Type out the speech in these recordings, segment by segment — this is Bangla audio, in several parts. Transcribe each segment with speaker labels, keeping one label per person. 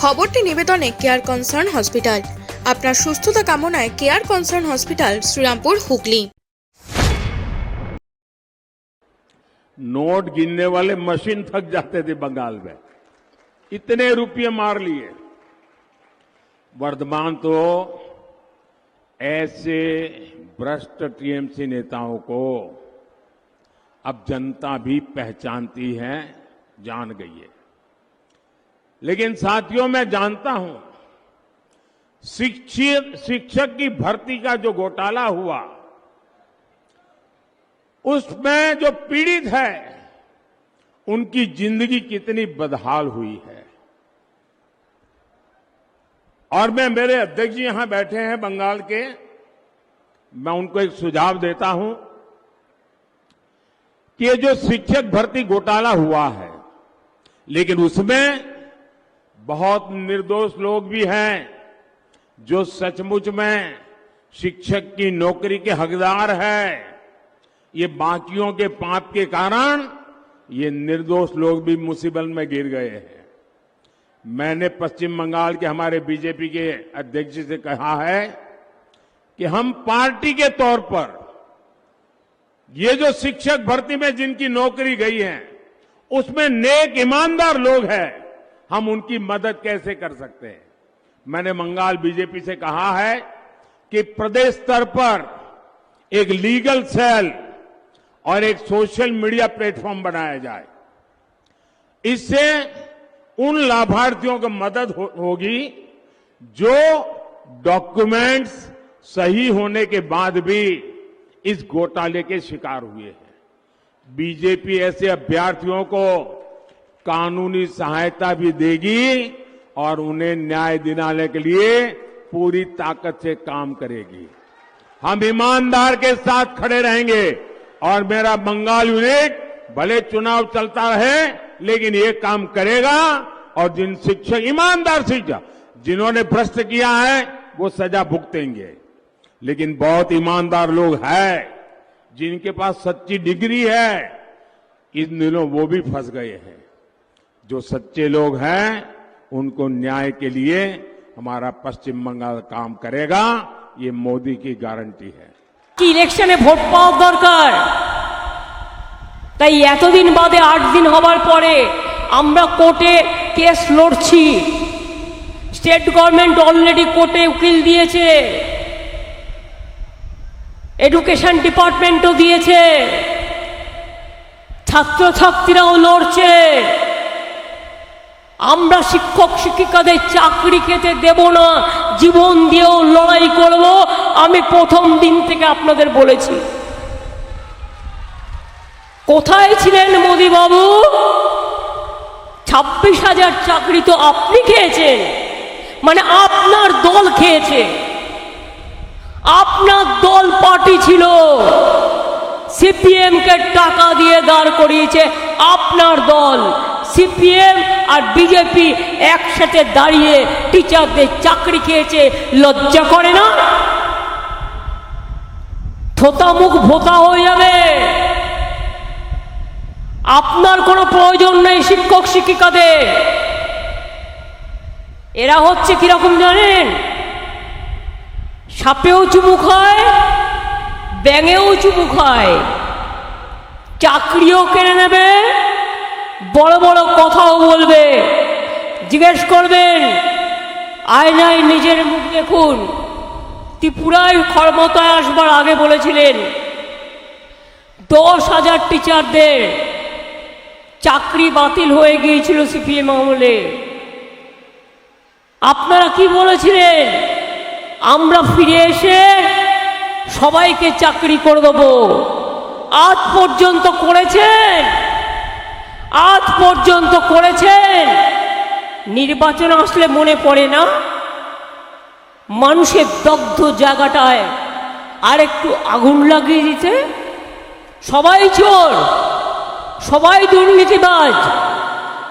Speaker 1: খবরটি নিবেদনে কেয়ার কনসার্ন হসপিটাল আপনার সুস্থতা কামনায় care concern hospital Serampore Hooghly
Speaker 2: note गिनने वाले मशीन थक जाते थे बंगाल में इतने रुपये मार लिए वर्धमान तो ऐसे भ्रष्ट टीएमसी नेताओं को अब जनता भी पहचानती है जान गई है लेकिन साथियों मैं जानता हूं शिक्षित शिक्षक की भर्ती का जो घोटाला हुआ उसमें जो पीड़ित है उनकी जिंदगी कितनी बदहाल हुई है और मैं मेरे अध्यक्ष जी यहां बैठे हैं बंगाल के मैं उनको एक सुझाव देता हूं कि ये जो शिक्षक भर्ती घोटाला हुआ है लेकिन उसमें बहुत निर्दोष लोग भी हैं जो सचमुच में शिक्षक की नौकरी के हकदार है ये बाकियों के पाप के कारण ये निर्दोष लोग भी मुसीबत में गिर गए हैं मैंने पश्चिम बंगाल के हमारे बीजेपी के अध्यक्ष से कहा है कि हम पार्टी के तौर पर ये जो शिक्षक भर्ती में जिनकी नौकरी गई है उसमें नेक ईमानदार लोग हैं हम उनकी मदद कैसे कर सकते हैं मैंने बंगाल बीजेपी से कहा है कि प्रदेश स्तर पर एक लीगल सेल और एक सोशल मीडिया प्लेटफॉर्म बनाया जाए इससे उन लाभार्थियों को मदद हो, होगी जो डॉक्यूमेंट्स सही होने के बाद भी इस घोटाले के शिकार हुए हैं बीजेपी ऐसे अभ्यर्थियों को कानूनी सहायता भी देगी और उन्हें न्याय दिलाने के लिए पूरी ताकत से काम करेगी हम ईमानदार के साथ खड़े रहेंगे और मेरा बंगाल यूनिट भले चुनाव चलता रहे लेकिन ये काम करेगा और जिन शिक्षक ईमानदार शिक्षक जिन्होंने भ्रष्ट किया है वो सजा भुगतेंगे लेकिन बहुत ईमानदार लोग हैं जिनके पास सच्ची डिग्री है इन दिनों वो भी फंस गए हैं जो सच्चे लोग हैं उनको न्याय के लिए हमारा पश्चिम बंगाल काम करेगा यह मोदी की गारंटी है
Speaker 3: की इलेक्शन में वोट पाव দরকার তা এতদিন বাদে 8 দিন হবার পরে আমরা কোটে কেস লড়ছি স্টেট गवर्नमेंट অলরেডি কোটে উকিল দিয়েছে এডুকেশন ডিপার্টমেন্টও দিয়েছে ছাত্র ছাত্ররাও লড়ছে আমরা শিক্ষক শিক্ষিকাদের চাকরি খেতে দেব না জীবন দিয়েও লড়াই করব আমি প্রথম দিন থেকে আপনাদের বলেছি কোথায় ছিলেন মোদীবাবু ছাব্বিশ হাজার চাকরি তো আপনি খেয়েছেন মানে আপনার দল খেয়েছে আপনার দল পার্টি ছিল সিপিএমকে টাকা দিয়ে দাঁড় করিয়েছে আপনার দল সিপিএম আর বিজেপি একসাথে দাঁড়িয়ে টিচারদের চাকরি খেয়েছে লজ্জা করে না থোতা মুখ ভোতা হয়ে যাবে আপনার কোনো প্রয়োজন নেই শিক্ষক শিক্ষিকাদের এরা হচ্ছে কিরকম জানেন সাপেও চুমুক হয় ব্যাঙেও চুমুক হয় চাকরিও কেড়ে নেবে বড় বড় কথাও বলবে জিজ্ঞেস করবেন আয়নায় নিজের মুখ দেখুন ত্রিপুরায় ক্ষমতায় আসবার আগে বলেছিলেন দশ হাজার টিচারদের চাকরি বাতিল হয়ে গিয়েছিল সিপিএম আমলে আপনারা কি বলেছিলেন আমরা ফিরে এসে সবাইকে চাকরি করে দেব আজ পর্যন্ত করেছেন আজ পর্যন্ত করেছেন নির্বাচন আসলে মনে পড়ে না মানুষের দগ্ধ জায়গাটায় আর একটু আগুন লাগিয়ে দিতে সবাই চোর সবাই দুর্নীতিবাজ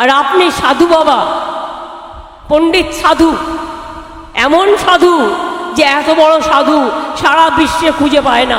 Speaker 3: আর আপনি সাধু বাবা পণ্ডিত সাধু এমন সাধু যে এত বড় সাধু সারা বিশ্বে খুঁজে পায় না